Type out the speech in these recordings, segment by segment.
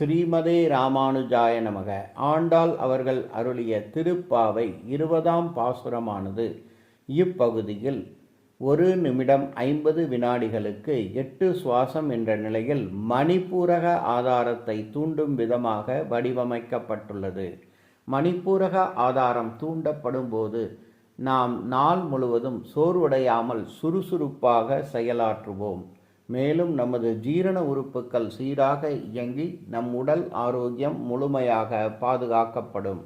ஸ்ரீமதே ராமானுஜாய நமக. ஆண்டாள் அவர்கள் அருளிய திருப்பாவை இருபதாம் பாசுரமானது. இப்பகுதியில் ஒரு நிமிடம் ஐம்பது வினாடிகளுக்கு எட்டு சுவாசம் என்ற நிலையில் மணிப்பூரக ஆதாரத்தை தூண்டும் விதமாக வடிவமைக்கப்பட்டுள்ளது. மணிப்பூரக ஆதாரம் தூண்டப்படும் போது நாம் நாள் முழுவதும் சோர்வடையாமல் சுறுசுறுப்பாக செயலாற்றுவோம். மேலும் நமது ஜீரண உறுப்புகள் சீராக இயங்கி நம் உடல் ஆரோக்கியம் முழுமையாக பாதுகாக்கப்படும்.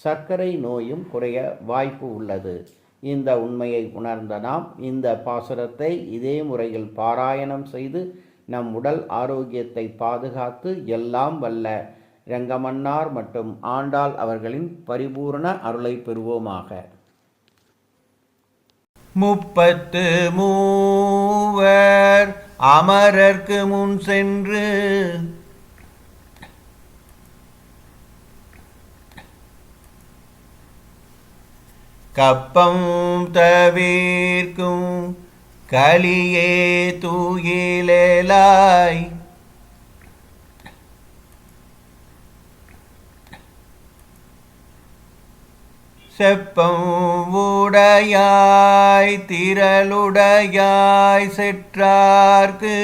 சர்க்கரை நோயும் குறைய வாய்ப்பு உள்ளது. இந்த உண்மையை உணர்ந்த நாம் இந்த பாசுரத்தை இதே முறையில் பாராயணம் செய்து நம் உடல் ஆரோக்கியத்தை பாதுகாத்து எல்லாம் வல்ல ரங்கமன்னார் மற்றும் ஆண்டாள் அவர்களின் பரிபூரண அருளை பெறுவோமாக. முப்பத்து மூவர் அமரர்க்கு முன் சென்று கப்பம் தவிர்க்கும் கலியே தூயிலாய் செப்பம் உடையாய் திரளுடையாய் செற்றார்க்கு.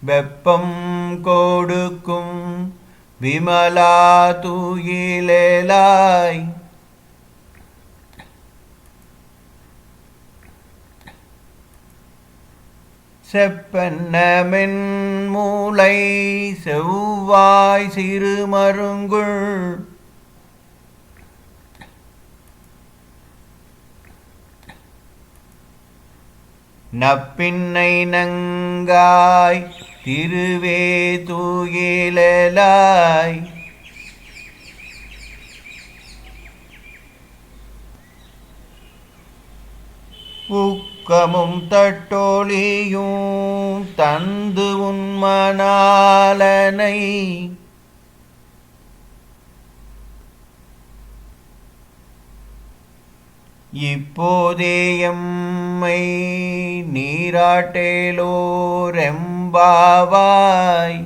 வெப்பம் கொடுக்கும் விமலா தூயிலேலாய். செப்பன்னமென் மூளை செவ்வாய் சிறுமருங்குள் நப்பின்னை நங்காய் திருவே தூயிலாய் துக்கமும் தட்டொழியும் தந்து உன்மனாலனை இப்போதேயம்மை நீராட்டேலோரெம்பாவாய்.